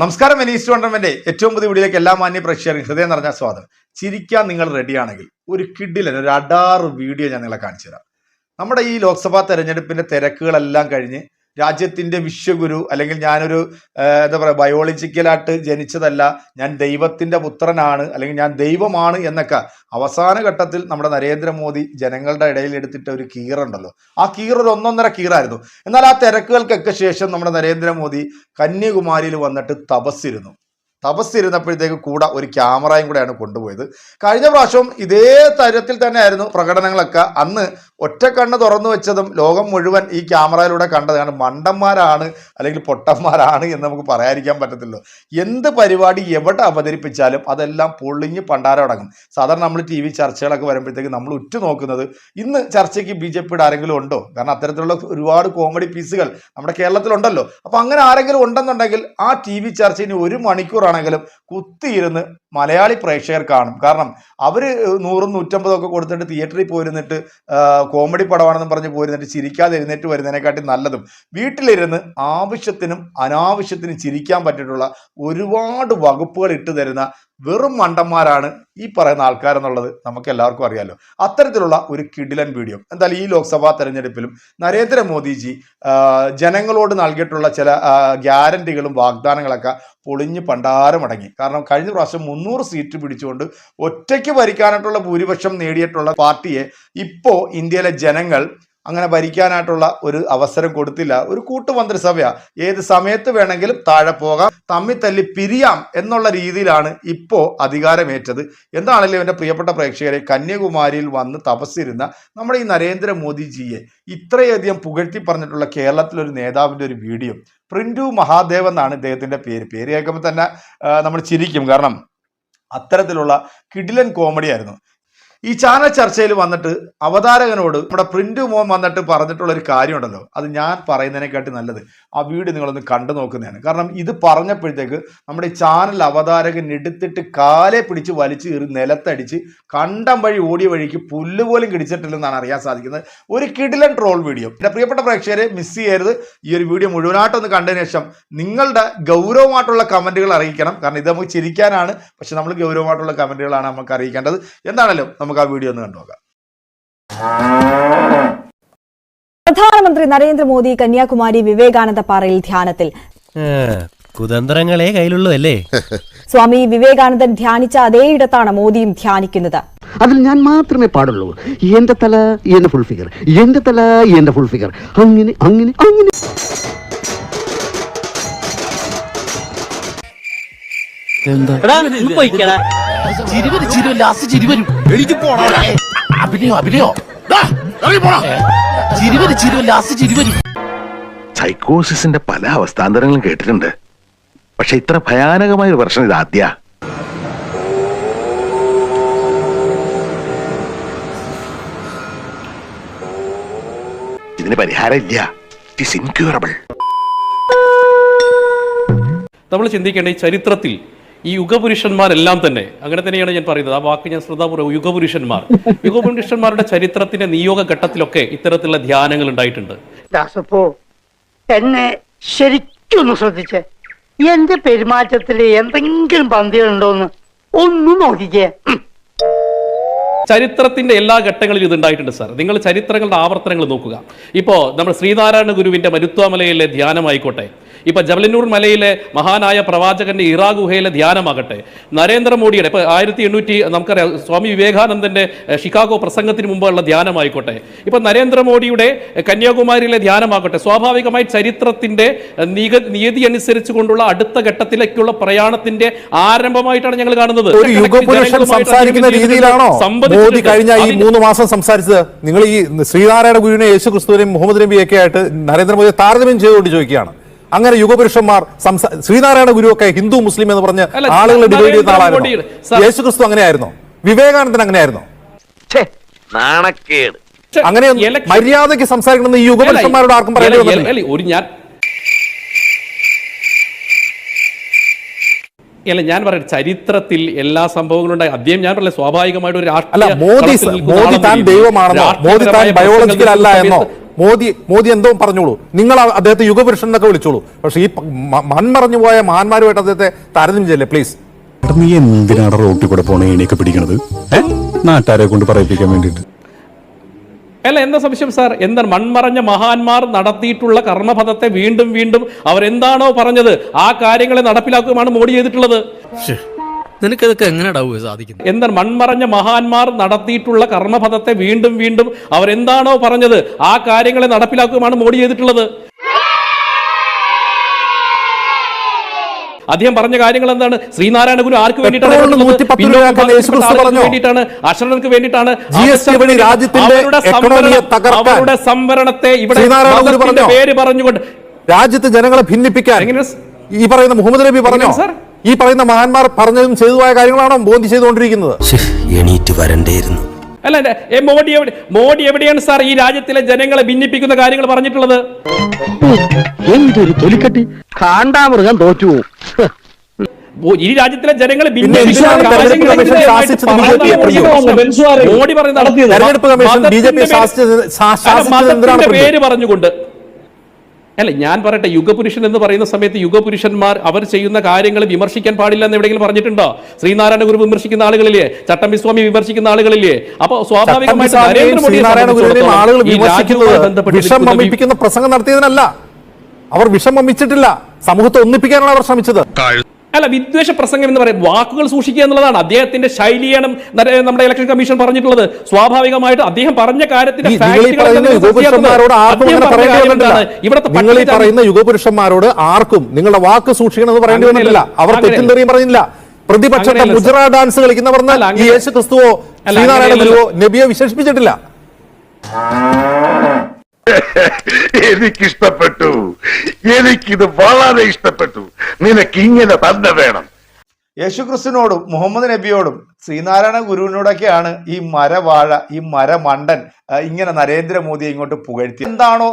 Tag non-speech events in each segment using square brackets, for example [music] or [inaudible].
നമസ്കാരം Venice tournament ഏറ്റവും പുതിയ വീഡിയോയിലേക്ക് എല്ലാ മാന്യ പ്രേക്ഷകർക്കും ഹൃദയം നിറഞ്ഞ സ്വാഗതം. ചിരിക്കാൻ നിങ്ങൾ റെഡിയാണെങ്കിൽ ഒരു കിഡിലൻ ഒരു അഡാറ് വീഡിയോ ഞാൻ നിങ്ങളെ കാണിച്ചു തരാം നമ്മുടെ ഈ ലോക്സഭാ തെരഞ്ഞെടുപ്പിന്റെ തിരക്കുകളെല്ലാം കഴിഞ്ഞ് രാജ്യത്തിന്റെ വിശ്വഗുരു അല്ലെങ്കിൽ ഞാനൊരു എന്താ പറയുക ബയോളജിക്കലായിട്ട് ജനിച്ചതല്ല ഞാൻ ദൈവത്തിന്റെ പുത്രനാണ് അല്ലെങ്കിൽ ഞാൻ ദൈവമാണ് എന്നൊക്കെ അവസാന ഘട്ടത്തിൽ നമ്മുടെ നരേന്ദ്രമോദി ജനങ്ങളുടെ ഇടയിൽ എടുത്തിട്ട ഒരു കീറുണ്ടല്ലോ. ആ കീർ ഒരു ഒന്നൊന്നര കീറായിരുന്നു. എന്നാൽ ആ തിരക്കുകൾക്കൊക്കെ ശേഷം നമ്മുടെ നരേന്ദ്രമോദി കന്യാകുമാരിയിൽ വന്നിട്ട് തപസ്സിരുന്നു. തപസ്സിരുന്നപ്പോഴത്തേക്ക് കൂടെ ഒരു ക്യാമറയും കൂടെയാണ് കൊണ്ടുപോയത്. കഴിഞ്ഞ പ്രാവശ്യം ഇതേ തരത്തിൽ തന്നെയായിരുന്നു പ്രകടനങ്ങളൊക്കെ. അന്ന് ഒറ്റ കണ്ണ് തുറന്നു വെച്ചതും ലോകം മുഴുവൻ ഈ ക്യാമറയിലൂടെ കണ്ടതാണ്. മണ്ടന്മാരാണ് അല്ലെങ്കിൽ പൊട്ടന്മാരാണ് എന്ന് നമുക്ക് പറയാതിരിക്കാൻ പറ്റത്തില്ലല്ലോ എന്ത് പരിപാടി എവിടെ അവതരിപ്പിച്ചാലും അതെല്ലാം പൊളിഞ്ഞ് പണ്ടാരം അടങ്ങും. സാധാരണ നമ്മൾ ടി വി ചർച്ചകളൊക്കെ വരുമ്പോഴത്തേക്ക് നമ്മൾ ഉറ്റുനോക്കുന്നത് ഇന്ന് ചർച്ചയ്ക്ക് ബി ജെ പിയുടെ ആരെങ്കിലും ഉണ്ടോ? കാരണം അത്തരത്തിലുള്ള ഒരുപാട് കോമഡി പീസുകൾ നമ്മുടെ കേരളത്തിലുണ്ടല്ലോ. അപ്പോൾ അങ്ങനെ ആരെങ്കിലും ഉണ്ടെന്നുണ്ടെങ്കിൽ ആ ടി വി ചർച്ചയിന് ഒരു ഒരു മണിക്കൂറാണെങ്കിലും കുത്തിയിരുന്ന് മലയാളി പ്രേക്ഷകർ കാണും. കാരണം അവർ നൂറും നൂറ്റമ്പതും ഒക്കെ കൊടുത്തിട്ട് തിയേറ്ററിൽ പോയിരുന്നിട്ട് കോമഡി പടമാണെന്ന് പറഞ്ഞ് പോയിരുന്നിട്ട് ചിരിക്കാതെ എഴുന്നേറ്റ് വരുന്നതിനെക്കാട്ടി നല്ലതും വീട്ടിലിരുന്ന് ആവശ്യത്തിനും അനാവശ്യത്തിനും ചിരിക്കാൻ പറ്റിയിട്ടുള്ള ഒരുപാട് വകുപ്പുകൾ ഇട്ട് തരുന്ന വെറും മണ്ടന്മാരാണ് ഈ പറയുന്ന ആൾക്കാരെന്നുള്ളത് നമുക്ക് എല്ലാവർക്കും അറിയാലോ. അത്തരത്തിലുള്ള ഒരു കിടിലൻ വീഡിയോ. എന്തായാലും ഈ ലോക്സഭാ തെരഞ്ഞെടുപ്പിലും നരേന്ദ്രമോദിജി ജനങ്ങളോട് നൽകിയിട്ടുള്ള ചില ഗ്യാരണ്ടികളും വാഗ്ദാനങ്ങളൊക്കെ പൊളിഞ്ഞ് പണ്ടാരമടങ്ങി. കാരണം കഴിഞ്ഞ പ്രാവശ്യം മുന്നൂറ് സീറ്റ് പിടിച്ചുകൊണ്ട് ഒറ്റയ്ക്ക് ഭരിക്കാനായിട്ടുള്ള ഭൂരിപക്ഷം നേടിയിട്ടുള്ള പാർട്ടിയെ ഇപ്പോൾ ഇന്ത്യയിലെ ജനങ്ങൾ അങ്ങനെ ഭരിക്കാനായിട്ടുള്ള ഒരു അവസരം കൊടുത്തില്ല. ഒരു കൂട്ടുമന്ത്രിസഭയാ. ഏത് സമയത്ത് വേണമെങ്കിലും താഴെ പോകാം തമ്മി തല്ലി പിരിയാം എന്നുള്ള രീതിയിലാണ് ഇപ്പോൾ അധികാരമേറ്റത്. എന്താണല്ലോ എന്റെ പ്രിയപ്പെട്ട പ്രേക്ഷകരെ കന്യാകുമാരിയിൽ വന്ന് തപസ്സിരുന്ന നമ്മുടെ ഈ നരേന്ദ്രമോദിജിയെ ഇത്രയധികം പുകഴ്ത്തി പറഞ്ഞിട്ടുള്ള കേരളത്തിലൊരു നേതാവിന്റെ ഒരു വീഡിയോ. പ്രിന്റു മഹാദേവ് എന്നാണ് ഇദ്ദേഹത്തിന്റെ പേര്. പേര് കേൾക്കുമ്പോൾ തന്നെ നമ്മൾ ചിരിക്കും. കാരണം അത്തരത്തിലുള്ള കിടിലൻ കോമഡി ആയിരുന്നു ഈ ചാനൽ ചർച്ചയിൽ വന്നിട്ട് അവതാരകനോട് നമ്മുടെ പ്രിന്റ് മോൻ വന്നിട്ട് പറഞ്ഞിട്ടുള്ള ഒരു കാര്യമുണ്ടല്ലോ. അത് ഞാൻ പറയുന്നതിനെക്കാട്ടി നല്ലത്. ആ വീഡിയോ നിങ്ങളൊന്ന് കണ്ടു നോക്കുന്നതാണ്. കാരണം ഇത് പറഞ്ഞപ്പോഴത്തേക്ക് നമ്മുടെ ഈ ചാനൽ അവതാരകൻ എടുത്തിട്ട് കാലെ പിടിച്ച് വലിച്ചു കയറി നിലത്തടിച്ച് കണ്ടം വഴി ഓടിയ വഴിക്ക് പുല്ല് പോലും കിടിച്ചിട്ടില്ലെന്നാണ് അറിയാൻ സാധിക്കുന്നത്. ഒരു കിടിലൻ ട്രോൾ വീഡിയോ. എന്റെ പ്രിയപ്പെട്ട പ്രേക്ഷകരെ മിസ് ചെയ്യരുത്. ഈ ഒരു വീഡിയോ മുഴുവനായിട്ടൊന്ന് കണ്ടതിന് ശേഷം നിങ്ങളുടെ ഗൗരവമായിട്ടുള്ള കമന്റുകൾ അറിയിക്കണം. കാരണം ഇത് നമുക്ക് ചിരിക്കാനാണ് പക്ഷെ നമ്മൾ ഗൗരവമായിട്ടുള്ള കമന്റുകളാണ് നമുക്ക് അറിയിക്കേണ്ടത് എന്താണല്ലോ നമുക്ക് ആ വീഡിയോ ഒന്ന് കണ്ടുനോക്കാം. പ്രധാനമന്ത്രി നരേന്ദ്രമോദി കന്യാകുമാരി വിവേകാനന്ദ പാറയിൽ ധ്യാനത്തിൽ. കുതന്ത്രങ്ങളെ കയ്യിലുള്ളൂ അല്ലേ സ്വാമി വിവേകാനന്ദൻ ധ്യാനിച്ച അതേയിടത്താണ് മോദിയും ധ്യാനിക്കുന്നത്. അതിൽ ഞാൻ മാത്രമേ പാടുള്ളൂ. എന്റെ തല എന്റെ ഫുൾ ഫിഗർ എന്റെ തല എന്റെ ഫുൾ ഫിഗർ അങ്ങനെ അങ്ങനെ അങ്ങനെ. സൈക്കോസിന്റെ പല അവസ്ഥാന്തരങ്ങളും കേട്ടിട്ടുണ്ട്. പക്ഷെ ഇത്ര ഭയാനകമായ ഒരു പ്രശ്നം ഇത് ആദ്യ ഇതിന് പരിഹാരമില്ല ഇറ്റ് ഇൻക്യൂറബിൾ നമ്മൾ ചിന്തിക്കേണ്ട ഈ ചരിത്രത്തിൽ ഈ യുഗപുരുഷന്മാരെല്ലാം തന്നെ അങ്ങനെ തന്നെയാണ് ഞാൻ പറയുന്നത്. ആ വാക്ക് ഞാൻ ശ്രദ്ധാപൂർവം യുഗപുരുഷന്മാർ. [laughs] യുഗപുരുഷന്മാരുടെ ചരിത്രത്തിന്റെ നിയോഗ ഘട്ടത്തിലൊക്കെ ഇത്തരത്തിലുള്ള ധ്യാനങ്ങൾ ഉണ്ടായിട്ടുണ്ട്. ദാസപ്പോ എന്നെ ശരിക്കൊന്ന് ശ്രദ്ധിച്ചേ. എന്റെ പെരുമാറ്റത്തിൽ എന്തെങ്കിലും പന്തികളുണ്ടോന്ന് ഒന്ന് നോക്കിക്കേ. ഉം. ചരിത്രത്തിന്റെ എല്ലാ ഘട്ടങ്ങളിലും ഇത് ഉണ്ടായിട്ടുണ്ട് സാർ നിങ്ങൾ ചരിത്രങ്ങളുടെ ആവർത്തനങ്ങൾ നോക്കുക ഇപ്പോൾ നമ്മൾ ശ്രീനാരായണ ഗുരുവിന്റെ മരുത്വാമലയിലെ ധ്യാനമായിക്കോട്ടെ ഇപ്പൊ ജബലന്നൂർ മലയിലെ മഹാനായ പ്രവാചകന്റെ ഇറാ ഗുഹയിലെ ധ്യാനമാകട്ടെ നരേന്ദ്രമോദിയുടെ ഇപ്പൊ ആയിരത്തി എണ്ണൂറ്റി നമുക്കറിയാം സ്വാമി വിവേകാനന്ദന്റെ ഷിക്കാഗോ പ്രസംഗത്തിന് മുമ്പുള്ള ധ്യാനമായിക്കോട്ടെ ഇപ്പൊ നരേന്ദ്രമോദിയുടെ കന്യാകുമാരിയിലെ ധ്യാനമാകട്ടെ സ്വാഭാവികമായി ചരിത്രത്തിന്റെ നിക നിയതി അനുസരിച്ച് കൊണ്ടുള്ള അടുത്ത ഘട്ടത്തിലേക്കുള്ള പ്രയാണത്തിന്റെ ആരംഭമായിട്ടാണ് ഞങ്ങൾ കാണുന്നത് രീതിയിലാണോ മോദി കഴിഞ്ഞ ഈ മൂന്ന് മാസം സംസാരിച്ചത് നിങ്ങൾ ഈ ശ്രീനാരായണ ഗുരുവിനെ യേശു ക്രിസ്തുവിനെയും മുഹമ്മദ് നബിയൊക്കെ ആയിട്ട് നരേന്ദ്രമോദി താരതമ്യം ചെയ്തുകൊണ്ട് ചോദിക്കുകയാണ്. അങ്ങനെ യുഗപുരുഷന്മാർ ശ്രീനാരായണ ഗുരു ഒക്കെ ഹിന്ദു മുസ്ലിം എന്ന് പറഞ്ഞ് ആളുകളെ ആളുകൾ ഡിവൈഡ് ചെയ്യുന്ന ആളായിരുന്നു. യേശു ക്രിസ്തു അങ്ങനെയായിരുന്നു. വിവേകാനന്ദൻ അങ്ങനെയായിരുന്നു. നാണക്കേട്. അങ്ങനെ മര്യാദയ്ക്ക് മര്യാദയ്ക്ക് സംസാരിക്കണമെന്ന് ഈ യുഗപുരുഷന്മാരോട് ആർക്കും പറയേണ്ടി അല്ല, ഒരു ഞാൻ അല്ല ഞാൻ പറയാം ചരിത്രത്തിൽ എല്ലാ സംഭവങ്ങളും ഉണ്ടായി അദ്ദേഹം ഞാൻ പറഞ്ഞ സ്വാഭാവികമായിട്ട് ഒരു അല്ല രാഷ്ട്രീയ മോദി മോദി താൻ ദൈവമാണെന്നോ? മോദി താൻ രാഷ്ട്രീയപരമായ ബയോളജിക്കൽ അല്ല എന്നോ? മോദി മോദി എന്തോ പറഞ്ഞോളൂ. നിങ്ങൾ അദ്ദേഹത്തെ യുഗപുരുഷൻ എന്നൊക്കെ വിളിച്ചോളൂ. പക്ഷേ ഈ മൺമറഞ്ഞു പോയ മഹാന്മാരുമായിട്ട് അദ്ദേഹത്തെ താരതമ്യം ചെയ്യല്ലേ പ്ലീസ് നീ എന്തിനാണ് റോട്ടിൽ കൂടെ പോണേ എണീക്കെ പിടിക്കണത്? നാട്ടുകാരെ കൊണ്ട് പറയിപ്പിക്കാൻ വേണ്ടിട്ട് അല്ല എന്താ സംശയം സാർ? എന്താണ് മൺമറഞ്ഞ മഹാന്മാർ നടത്തിയിട്ടുള്ള കർമ്മപഥത്തെ വീണ്ടും വീണ്ടും അവരെന്താണോ പറഞ്ഞത് ആ കാര്യങ്ങളെ നടപ്പിലാക്കുകയാണ് മോഡി ചെയ്തിട്ടുള്ളത്? നിനക്കതൊക്കെ എങ്ങനെയാടാവുക സാധിക്കുന്നത്? എന്താണ് മൺമറഞ്ഞ മഹാന്മാർ നടത്തിയിട്ടുള്ള കർമ്മപഥത്തെ വീണ്ടും വീണ്ടും അവരെന്താണോ പറഞ്ഞത് ആ കാര്യങ്ങളെ നടപ്പിലാക്കുകയാണ് മോഡി ചെയ്തിട്ടുള്ളത്? അദ്ദേഹം പറഞ്ഞ കാര്യങ്ങൾ എന്താണ്? ശ്രീനാരായണ ഗുരു ആർക്ക് വേണ്ടിയിട്ടാണ് പെട്രോളിന് 110 പിന്നോക്ക രൂപയാക്കാൻ യേശു ക്രിസ്തു വിഭാഗത്തിൽപ്പെട്ട പറഞ്ഞോ? ആളുകൾക്ക് വേണ്ടിയിട്ടാണ് അക്ഷരങ്ങൾക്ക് വേണ്ടിയിട്ടാണ് രാജ്യത്തിന്റെ അവരുടെ സംവരണത്തെ ഇവിടെ? പേര് പറഞ്ഞുകൊണ്ട് രാജ്യത്ത് ജനങ്ങളെ ഭിന്നിപ്പിക്കാൻ. ഈ പറയുന്ന മുഹമ്മദ് നബി പറഞ്ഞു? ഈ പറയുന്ന മഹാന്മാർ പറഞ്ഞതും ചെയ്തതുമായ കാര്യങ്ങളാണോ ബോധി ചെയ്തുകൊണ്ടിരിക്കുന്നത്? എണീറ്റ് വരണ്ടേയിരുന്നു. അല്ല അല്ല, മോഡി എവിടെ മോഡി എവിടെയാണ് സാർ ഈ രാജ്യത്തിലെ ജനങ്ങളെ ഭിന്നിപ്പിക്കുന്ന കാര്യങ്ങൾ പറഞ്ഞിട്ടുള്ളത്? എന്തൊരു തൊലിക്കട്ടി? കാണ്ടാമൃഗം തോറ്റു. ഈ രാജ്യത്തിലെ ജനങ്ങളെ മോഡി പറഞ്ഞു പറയുന്നത് പ്രതി? പേര് പറഞ്ഞുകൊണ്ട് അല്ല ഞാൻ പറയട്ടെ യുഗപുരുഷൻ എന്ന് പറയുന്ന സമയത്ത് യുഗപുരുഷന്മാർ അവർ ചെയ്യുന്ന കാര്യങ്ങൾ വിമർശിക്കാൻ പാടില്ല എന്ന് എവിടെയെങ്കിലും പറഞ്ഞിട്ടുണ്ടോ? ശ്രീനാരായണ ഗുരു വിമർശിക്കുന്ന ആളുകളില്ലേ? ചട്ടമ്പി സ്വാമി വിമർശിക്കുന്ന ആളുകളില്ലേ? അപ്പൊ സ്വാഭാവികമായിട്ട് പ്രസംഗം നടത്തിയതിനല്ല. അവർ വിഷം വമിച്ചിട്ടില്ല സമൂഹത്തെ ഒന്നിപ്പിക്കാനാണ് അവർ ശ്രമിച്ചത്. അല്ല വിദ്വേഷ പ്രസംഗം എന്ന് പറയുന്നത് വാക്കുകൾ സൂക്ഷിക്കുക എന്നുള്ളതാണ് അദ്ദേഹത്തിന്റെ ശൈലിയാണ് നമ്മുടെ ഇലക്ഷൻ കമ്മീഷൻ പറഞ്ഞിട്ടുള്ളത് സ്വാഭാവികമായിട്ട് അദ്ദേഹം പറഞ്ഞ കാര്യത്തിന്റെ പറയുന്ന യുഗപുരുഷന്മാരോട് ആർക്കും? ഇവിടുത്തെ പറയുന്ന യുഗപുരുഷന്മാരോട് നിങ്ങളുടെ വാക്ക് സൂക്ഷിക്കണം എന്ന് പറയേണ്ടി. അവർ അങ്ങനെയല്ല. തെറ്റും തെറിയും പറഞ്ഞില്ല പ്രതിപക്ഷത്തെ ഗുജറാ ഡാൻസ് കളിക്കുന്ന പറഞ്ഞാൽ യേശു ക്രിസ്തുവോ അല്ല, ശ്രീനാരായണ. ഗുരുവോ നബിയോ വിശേഷിപ്പിച്ചിട്ടില്ല എനിക്കിഷ്ടപ്പെട്ടു. എനിക്കിത് വളരെ ഇഷ്ടപ്പെട്ടു. നിനക്ക് ഇങ്ങനെ തന്നെ വേണം. യേശുക്രിസ്തുവിനോടും മുഹമ്മദ് നബിയോടും ശ്രീനാരായണ ഗുരുവിനോടൊക്കെയാണ് ഈ മരവാഴ ഈ മരമണ്ടൻ ഇങ്ങനെ നരേന്ദ്രമോദി ഇങ്ങോട്ട് പുകഴ്ത്തി എന്താണോ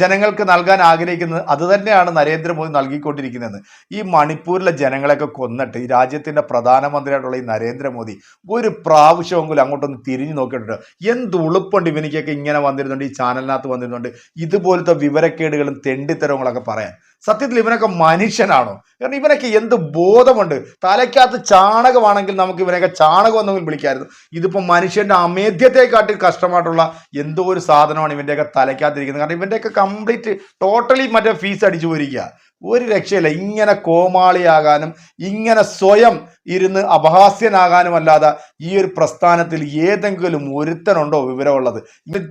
ജനങ്ങൾക്ക് നൽകാൻ ആഗ്രഹിക്കുന്നത് അത് തന്നെയാണ് നരേന്ദ്രമോദി നൽകിക്കൊണ്ടിരിക്കുന്നത്. ഈ മണിപ്പൂരിലെ ജനങ്ങളെയൊക്കെ കൊന്നിട്ട് ഈ രാജ്യത്തിന്റെ പ്രധാനമന്ത്രിയായിട്ടുള്ള ഈ നരേന്ദ്രമോദി ഒരു പ്രാവശ്യമെങ്കിലും അങ്ങോട്ടൊന്ന് തിരിഞ്ഞു നോക്കിയിട്ടുണ്ട്. എന്ത് ഉളുപ്പുണ്ട് ഇവനിക്കൊക്കെ ഇങ്ങനെ വന്നിരുന്നുണ്ട് ഈ ചാനലിനകത്ത് വന്നിരുന്നുണ്ട്. ഇതുപോലത്തെ വിവരക്കേടുകളും തെണ്ടിത്തരങ്ങളൊക്കെ പറയാൻ. സത്യത്തിൽ ഇവനൊക്കെ മനുഷ്യനാണോ? കാരണം ഇവനൊക്കെ എന്ത് ബോധമുണ്ട്? തലയ്ക്കകത്ത് ചാണകമാണെങ്കിൽ നമുക്ക് ഇവനൊക്കെ ചാണകം എന്നെങ്കിലും വിളിക്കായിരുന്നു. ഇതിപ്പോൾ മനുഷ്യന്റെ അമേദ്യത്തെക്കാട്ടിൽ കഷ്ടമായിട്ടുള്ള എന്തോ ഒരു സാധനമാണ് ഇവന്റെയൊക്കെ തലയ്ക്കകത്തിരിക്കുന്നത്. കാരണം ഇവന്റെയൊക്കെ കംപ്ലീറ്റ് ടോട്ടലി മറ്റേ ഫീസ് അടിച്ചു പോയിരിക്കുക ഒരു രക്ഷയില്ല. ഇങ്ങനെ കോമാളിയാകാനും ഇങ്ങനെ സ്വയം ഇരുന്ന് അപഹാസ്യനാകാനും അല്ലാതെ ഈ ഒരു പ്രസ്ഥാനത്തിൽ ഏതെങ്കിലും ഒരുത്തനുണ്ടോ വിവരമുള്ളത്.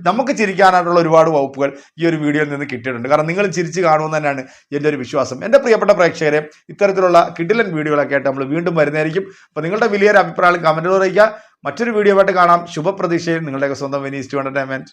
നമുക്ക് ചിരിക്കാനായിട്ടുള്ള ഒരുപാട് വകുപ്പുകൾ ഈ ഒരു വീഡിയോയിൽ നിന്ന് കിട്ടിയിട്ടുണ്ട്. കാരണം നിങ്ങൾ ചിരിച്ച് കാണുമെന്ന് തന്നെയാണ് എന്റെ ഒരു വിശ്വാസം. എന്റെ പ്രിയപ്പെട്ട പ്രേക്ഷകരെ ഇത്തരത്തിലുള്ള കിഡിലൻ വീഡിയോകളൊക്കെ ആയിട്ട് നമ്മൾ വീണ്ടും വരുന്നതായിരിക്കും. അപ്പോൾ നിങ്ങളുടെ വലിയൊരു അഭിപ്രായം കമന്റിൽ അറിയിക്കുക. മറ്റൊരു വീഡിയോ ആയിട്ട് കാണാം. ശുഭപ്രതീക്ഷയിൽ നിങ്ങളുടെയൊക്കെ സ്വന്തം വെനീസ് ടു എന്റർടൈൻമെന്റ്.